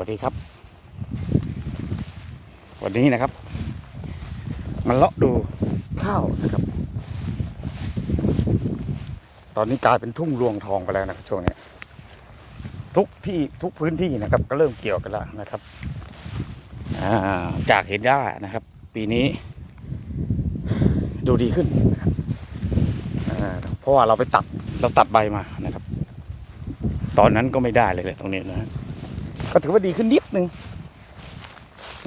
วัสดีครับ วันนี้นะครับมาเลาะดูข้าวนะครับ ตอนนี้กลายเป็นทุ่งรวงทองไปแล้วนะครับช่วงนี้ทุกที่ทุกพื้นที่นะครับ ก็เริ่มเกี่ยวกันแล้วนะครับจากเห็นหญ้นะครับ ปีนี้ ดูดีขึ้นนะครับเพราะว่าเราไปตัดเราตัดใบมานะครับ ตอนนั้นก็ไม่ได้เลยเลยตรงนี้นะ ก็ถือว่าดีขึ้นนิดนึง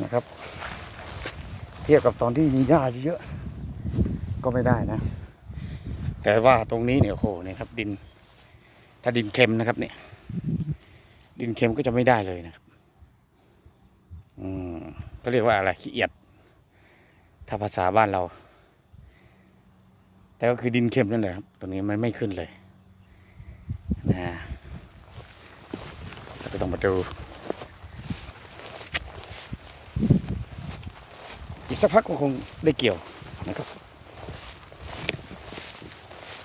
นะครับ เทียบกับตอนที่มีหญ้าเยอะก็ไม่ได้นะ แต่ว่าตรงนี้เนี่ยโอ้โหเนี่ยครับ ดิน ถ้าดินเค็มนะครับ เนี่ย ดินเค็มก็จะไม่ได้เลยนะครับ อืมก็เรียกว่าอะไรขี้เอียด ถ้าภาษาบ้านเรา แต่ก็คือดินเค็มนั่นแหละครับตรงนี้มันไม่ขึ้นเลยนะเราก็ต้องมาดู อีกสักพักก็คงได้เกี่ยวนะครับ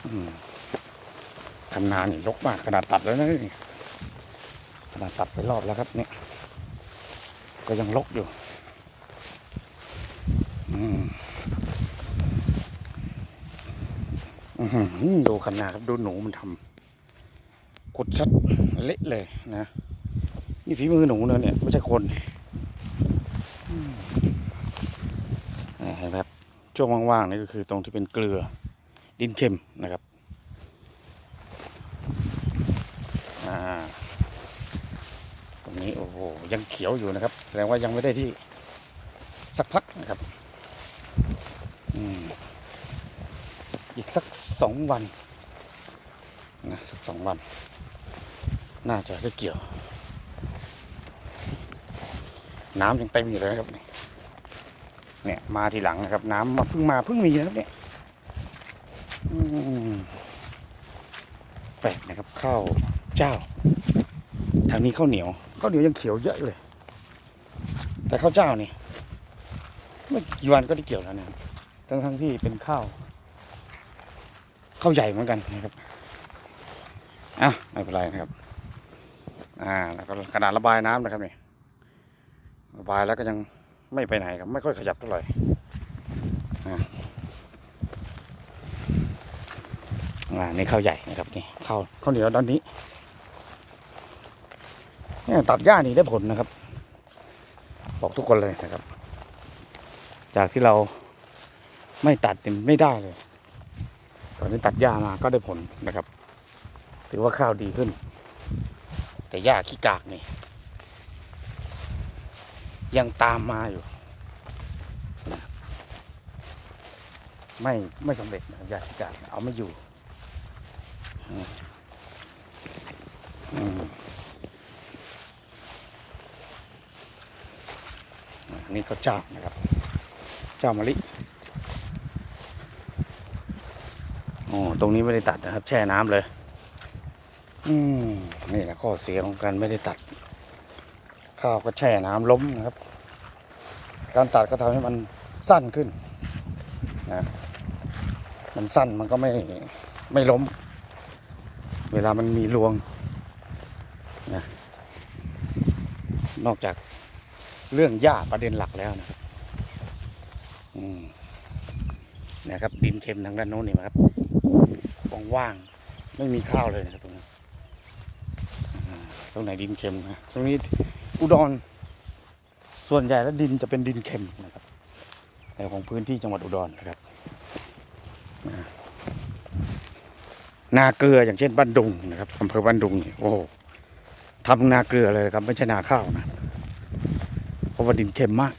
อืมทำนานี่รกมากขนาดตัดแล้วนะนี่ขนาดตัดไปรอบแล้วครับเนี่ย ก็ยังรกอยู่อืมดูขนาดครับดูหนูมันทำกดชัดเละเลยนะ นี่ฝีมือหนูเนะเนี่ย ไม่ใช่คนอืมอ่าเห็นไหมครับ ช่วงว่างๆนี่ก็คือตรงที่เป็นเกลือดินเค็มนะครับอ่าตรงนี้โอ้โหยังเขียวอยู่นะครับ แสดงว่ายังไม่ได้ที่สักพักนะครับอืมอีกสักสองวันนะสักสองวัน น่าจะได้เกี่ยว น้ำยังเต็มอยู่เลยครับ เนี่ยมาทีหลังนะครับ น้ำมาเพิ่งมาเพิ่งมีนะครับเนี่ยแปลกนะครับข้าวเจ้าทางนี้ข้าวเหนียวข้าวเหนียวยังเขียวเยอะเลย แต่ข้าวเจ้านี่ไม่กี่วันก็ได้เกี่ยวแล้วนะทั้งทั้งที่เป็นข้าวข้าวใหญ่เหมือนกันนะครับอะไม่เป็นไรนะครับ อ่า แล้วก็ขนาดระบายน้ำนะครับนี่ระบายแล้วก็ยัง ไม่ไปไหนครับ ไม่ค่อยขยับเท่าไหร่อ่านี่ข้าวใหญ่นะครับนี่ข้าวข้าวเหนียวด้านนี้เนี่ยตัดหญ้านี่ได้ผลนะครับ บอกทุกคนเลยนะครับ จากที่เราไม่ตัดไม่ได้เลย ตอนนี้ตัดหญ้ามาก็ได้ผลนะครับ ถือว่าข้าวดีขึ้น แต่หญ้าขี้กากนี่ ยังตามมาอยู่ ไม่ไม่สำเร็จนะยาธิการเอาไม่อยู่อันนี่เขาเจ้านะครับ เจ้ามะลิโอ้ตรงนี้ไม่ได้ตัดนะครับ แช่น้ำเลย อืมนี่แหละข้อเสียของการไม่ได้ตัด ข้าวก็แช่น้ำล้มนะครับ การตัดก็ทำให้มันสั้นขึ้นนะมันสั้นมันก็ไม่ไม่ล้ม เวลามันมีรวงนะนอกจากเรื่องหญ้าประเด็นหลักแล้วนะครับนะครับ ดินเค็มทางด้านโน้นนี่นครับว่างๆไม่มีข้าวเลยนะครับตรงนี้ตรงไหนดินเค็มนะตรงนี้ อุดร ส่วนใหญ่แล้วดินจะเป็นดินเค็มนะครับในของพื้นที่จังหวัดอุดรนะครับ นาเกลืออย่างเช่นบ้านดุงนะครับอำเภอบ้านดุงโอ้โหทำนาเกลือเลยครับ ไม่ใช่นาข้าวนะเพราะว่าดินเค็มมาก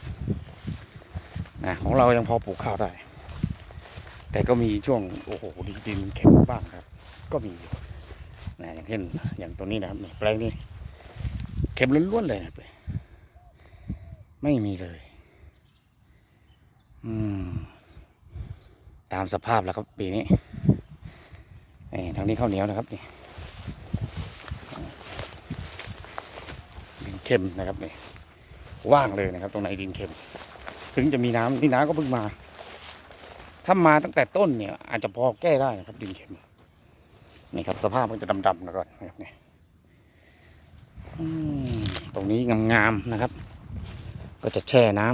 นะของเรายังพอปลูกข้าวได้ แต่ก็มีช่วงโอ้โหดินดินเค็มบ้างครับ ก็มีอยู่นะอย่างเช่นอย่างตรงนี้นะครับแปลงนี้ เค็มล้วนๆเลยนะครับไม่มีเลย อืม ตามสภาพแล้วครับปีนี้นี่ทางนี้ข้าวเหนียวนะครับนี่ดินเค็มนะครับนี่ว่างเลยนะครับ ตรงไหนดินเค็ม ถึงจะมีน้ำนี่น้ำก็เพิ่งมา ถ้ามาตั้งแต่ต้นเนี่ย อาจจะพอแก้ได้นะครับ ดินเค็มนี่ครับ สภาพมันจะดำๆแล้วก่อนนะครับนี่ ตรงนี้งามๆนะครับ ก็จะแช่น้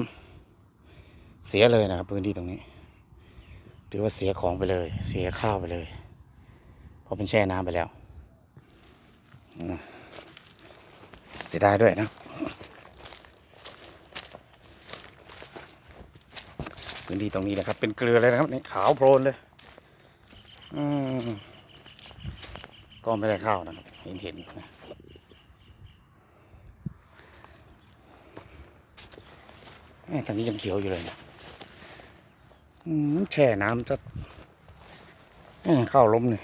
ำเสียเลยนะครับพื้นที่ตรงนี้ ถือว่าเสียของไปเลย เสียข้าวไปเลยเพราะเป็นแช่น้ำไปแล้วเสียดายด้วยนะพื้นที่ตรงนี้นะครับ เป็นเกลือเลยนะครับนี่ขาวโพลนเลยก็ไม่ได้ข้าวนะครับ เห็นเห็นๆนะแม่ ทางนี้ยังเขียวอยู่เลยนะอืมแช่น้ำจะแม่ข้าล้มเลย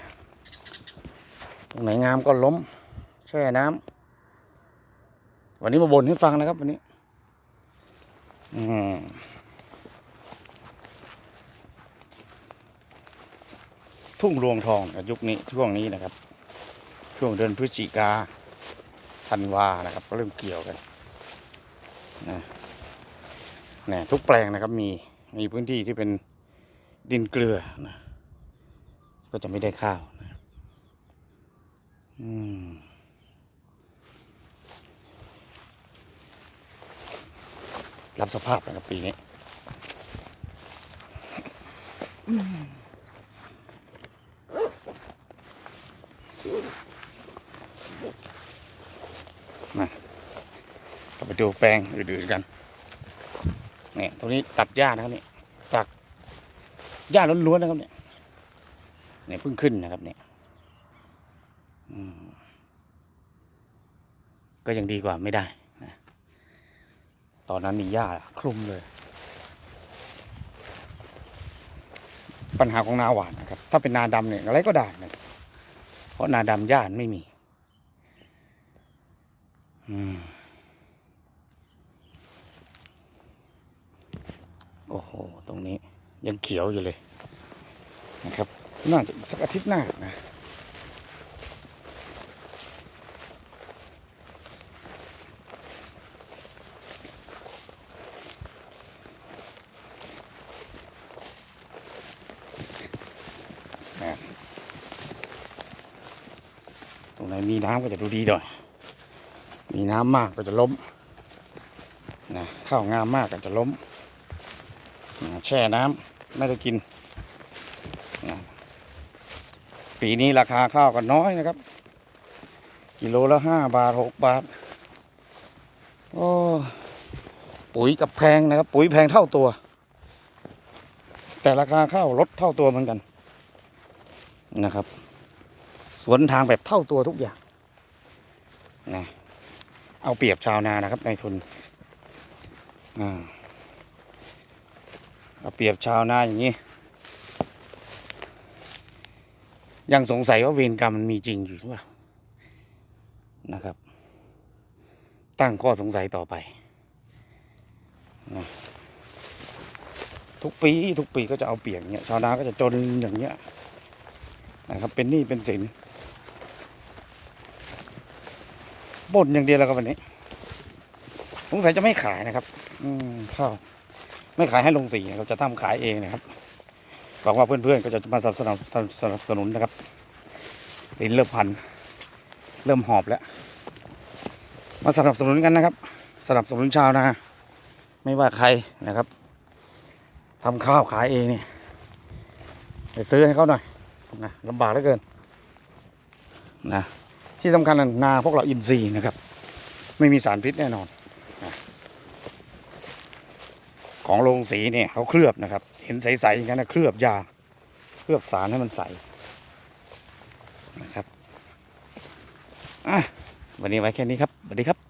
ตรงไหนงามก็ล้ม แช่น้ำวันนี้มาบ่นให้ฟังนะครับ วันนี้ทุ่งรวงทองยุคนี้ช่วงนี้นะครับ ช่วงเดือนพฤศจิกาธันวานะครับ ก็เริ่มเกี่ยวกันนะ นี่ยทุกแปลงนะครับมีมีพื้นที่ที่เป็นดินเกลือนะก็จะไม่ได้ข้าวนะครับอืมรับสภาพนะครับปีนี้เราไปดูแปลงอื่นๆกัน เนี่ยตรงนี้ตัดหญ้านะครับเนี่ยจากหญ้าล้วนๆนะครับเนี่ยเนี่ยเพิ่งขึ้นนะครับเนี่ยก็ยังดีกว่าไม่ได้นะตอนนั้นมีหญ้าคลุมเลย ปัญหาของนาหวานนะครับ ถ้าเป็นนาดำเนี่ยอะไรก็ได้นะเพราะนาดำหญ้าไม่มี อืม โอ้โห ตรงนี้ยังเขียวอยู่เลยนะครับ น่าจะสักอาทิตย์หน้านะตรงไหนมีน้ำก็จะดูดีหน่อย มีน้ำมากก็จะล้มนะข้าวงามมากก็จะล้ม แช่น้ำไม่ได้กิน ปีนี้ราคาข้าวก็น้อยนะครับ กิโลละห้าบาทหกบาท โอ้ ปุ๋ยกับแพงนะครับ ปุ๋ยแพงเท่าตัว แต่ราคาข้าวลดเท่าตัวเหมือนกันนะครับ สวนทางแบบเท่าตัวทุกอย่างนะเอาเปรียบชาวนานะครับในทุนอ่า เอาเปรียบชาวนาอย่างนี้ ยังสงสัยว่าเวรกรรมมันมีจริงอยู่หรือเปล่านะครับ ตั้งข้อสงสัยต่อไปนะทุกปีทุกปีก็จะเอาเปรียบเงี้ยชาวนาก็จะจนอย่างเงี้ยนะครับเป็นหนี้เป็นสินบ่นอย่างเดียวแล้วครับวันนี้สงสัยจะไม่ขายนะครับ อืมข้าว ไม่ขายให้ลงสีเราจะทำขายเองนะครับหวังว่าเพื่อนๆก็จะมาสนับสนุนสนับสนุนนะครับลิ้นเริ่มพันเริ่มหอบแล้ว มาสนับสนุนกันนะครับ สนับสนุนชาวนาไม่ว่าใครนะครับทำข้าวขายเองเนี่ยไปซื้อให้เขาหน่อยนะลำบากเหลือเกินนะที่สำคัญนะนาพวกเราอินทรีย์นะครับ ไม่มีสารพิษแน่นอน ของโรงสีเนี่ยเขาเคลือบนะครับ เห็นใสๆอย่างนั้นนะเคลือบยา เคลือบสารให้มันใสนะครับอะวันนี้ไว้แค่นี้ครับสวัสดีครับ